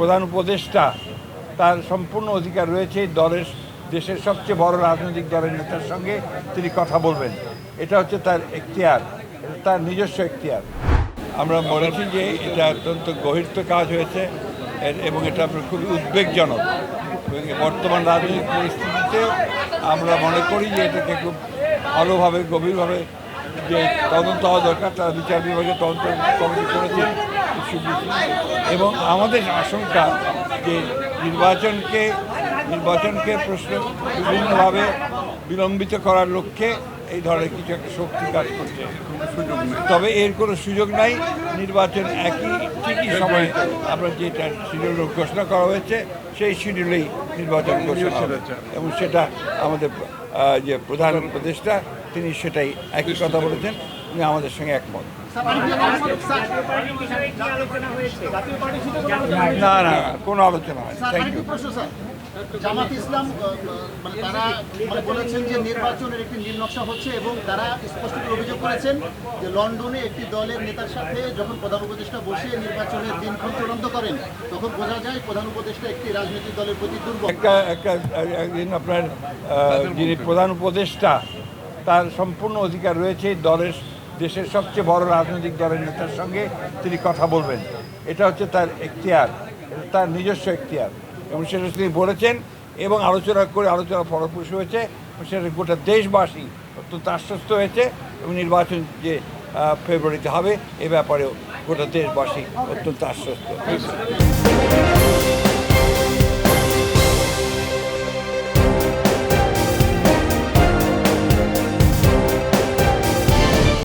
প্রধান উপদেষ্টা, তার সম্পূর্ণ অধিকার রয়েছে দলের, দেশের সবচেয়ে বড় রাজনৈতিক দলের নেতার সঙ্গে তিনি কথা বলবেন। এটা হচ্ছে তার এখতিয়ার তার নিজস্ব এখতিয়ার। আমরা মনেছি যে এটা অত্যন্ত গভীরত কাজ হয়েছে এবং এটা আপনার খুবই উদ্বেগজনক। বর্তমান রাজনৈতিক পরিস্থিতিতে আমরা মনে করি যে এটাকে খুব ভালোভাবে, গভীরভাবে যে তদন্ত হওয়া দরকার, তারা বিচার বিভাগে তদন্ত কমিটি করেছেন এবং আমাদের আশঙ্কা যে নির্বাচনকে নির্বাচনকে প্রশ্ন বিভিন্নভাবে বিলম্বিত করার লক্ষ্যে এই ধরনের কিছু একটা শক্তি কাজ করছে। তবে এর কোনো সুযোগ নাই, নির্বাচন একই, ঠিকই সময়ে আমরা যেটা শিডিউল ঘোষণা করা হয়েছে, সেই শিডিউলেই নির্বাচন ঘোষণা এবং সেটা আমাদের যে প্রধান উপদেষ্টা, তিনি সেটাই একই কথা বলেছেন আমাদের সঙ্গে একমত। না না কোনো আলোচনা হয় থ্যাংক ইউ জামাত ইসলাম মানে তারা মানে বলেছেন যে নির্বাচনের একটি নীল নকশা হচ্ছে এবং তারা স্পষ্ট করে অভিযোগ করেছেন যে লন্ডনে একটি দলের নেতার সাথে যখন প্রধান উপদেষ্টা বসে নির্বাচনের দিনক্ষণ চূড়ান্ত করেন তখন বোঝা যায় প্রধান উপদেষ্টা একটি রাজনৈতিক দলের প্রতি দুর্বল। একটা একটা একদিন আপনার যিনি প্রধান উপদেষ্টা তার সম্পূর্ণ অধিকার রয়েছে দলের দেশের সবচেয়ে বড় রাজনৈতিক দলের নেতার সঙ্গে তিনি কথা বলবেন। এটা হচ্ছে তার এখতিয়ার তার নিজস্ব এখতিয়ার। এবং সেটা তিনি বলেছেন এবং আলোচনা করে আলোচনা ফলপ্রসূ হয়েছে সেটা গোটা দেশবাসী অত্যন্ত আশ্বস্ত হয়েছে এবং নির্বাচন যে ফেব্রুয়ারিতে হবে এ ব্যাপারেও গোটা দেশবাসী অত্যন্ত আশ্বস্ত।